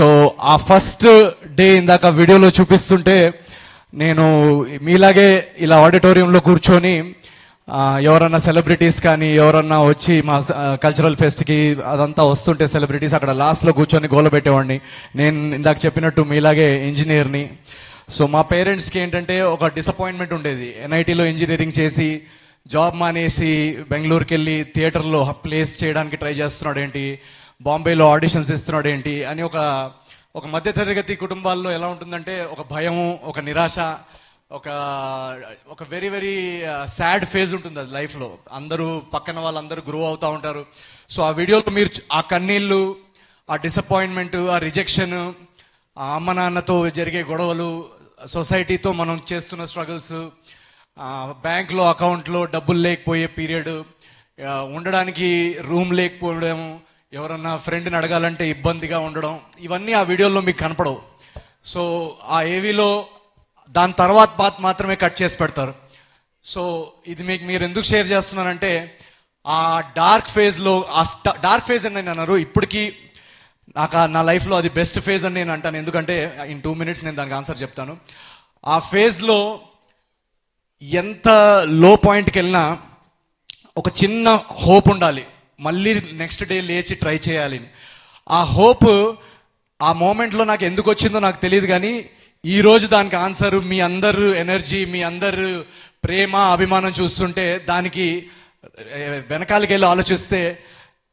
So ఆ first day ఇందాక వీడియోలో చూపిస్తుంటే నేను మీలాగే ఇలా ఆడిటోరియంలో కూర్చొని ఎవరన్నా సెలబ్రిటీస్ కానీ ఎవరన్నా వచ్చి మా కల్చరల్ ఫెస్ట్కి అదంతా వస్తుంటే సెలబ్రిటీస్ అక్కడ లాస్ట్లో కూర్చొని గోలబెట్టేవాడిని నేను ఇందాక చెప్పినట్టు మీలాగే ఇంజనీర్ని సో మా పేరెంట్స్కి ఏంటంటే ఒక డిసప్పాయింట్మెంట్ ఉండేది. ఎన్ఐటీలో ఇంజనీరింగ్ చేసి జాబ్ మానేసి బెంగళూరుకి వెళ్ళి థియేటర్లో ప్లేస్ చేయడానికి ట్రై చేస్తున్నాడు ఏంటి బాంబేలో ఆడిషన్స్ ఇస్తున్నాడు ఏంటి అని ఒక ఒక మధ్యతరగతి కుటుంబాల్లో ఎలా ఉంటుందంటే ఒక భయం ఒక నిరాశ ఒక ఒక వెరీ వెరీ సాడ్ ఫేజ్ ఉంటుంది అది లైఫ్లో. అందరూ పక్కన వాళ్ళందరూ గ్రో అవుతూ ఉంటారు. సో ఆ వీడియోలో మీరు ఆ కన్నీళ్ళు ఆ డిసప్పాయింట్మెంట్ ఆ రిజెక్షన్ ఆ అమ్మ నాన్నతో జరిగే గొడవలు సొసైటీతో మనం చేస్తున్న స్ట్రగుల్స్ బ్యాంక్లో అకౌంట్లో డబ్బులు లేకపోయే పీరియడ్ ఉండడానికి రూమ్ లేకపోవడం ఎవరన్నా ఫ్రెండ్ని అడగాలంటే ఇబ్బందిగా ఉండడం ఇవన్నీ ఆ వీడియోలో మీకు కనపడవు. సో ఆ ఏవీలో దాని తర్వాత పాత మాత్రమే కట్ చేసి పెడతారు. సో ఇది మీకు మీరు ఎందుకు షేర్ చేస్తున్నానంటే ఆ డార్క్ ఫేజ్లో ఆ డార్క్ ఫేజ్ అని నేను అన్నారు ఇప్పటికీ నాకు ఆ- నా లైఫ్లో అది బెస్ట్ ఫేజ్ అని నేను అంటాను. ఎందుకంటే ఇన్ టూ మినిట్స్ నేను దానికి ఆన్సర్ చెప్తాను. ఆ ఫేజ్లో ఎంత లో పాయింట్కి వెళ్ళినా ఒక చిన్న హోప్ ఉండాలి. మళ్ళీ నెక్స్ట్ డే లేచి ట్రై చేయాలి. ఆ హోప్ ఆ మూమెంట్లో నాకు ఎందుకు వచ్చిందో నాకు తెలియదు కానీ ఈరోజు దానికి ఆన్సర్ మీ అందరు ఎనర్జీ మీ అందరు ప్రేమ అభిమానం చూస్తుంటే దానికి వెనకాలకెళ్ళి వెనకాలకి వెళ్ళి ఆలోచిస్తే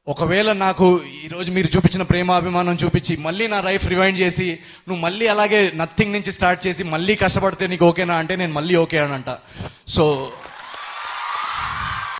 ఒకవేళ నాకు ఈరోజు మీరు చూపించిన ప్రేమ అభిమానం చూపించి మళ్ళీ నా లైఫ్ రివైండ్ చేసి నువ్వు మళ్ళీ అలాగే నథింగ్ నుంచి స్టార్ట్ చేసి మళ్ళీ కష్టపడితే నీకు ఓకేనా అంటే నేను మళ్ళీ ఓకే అని అంట. సో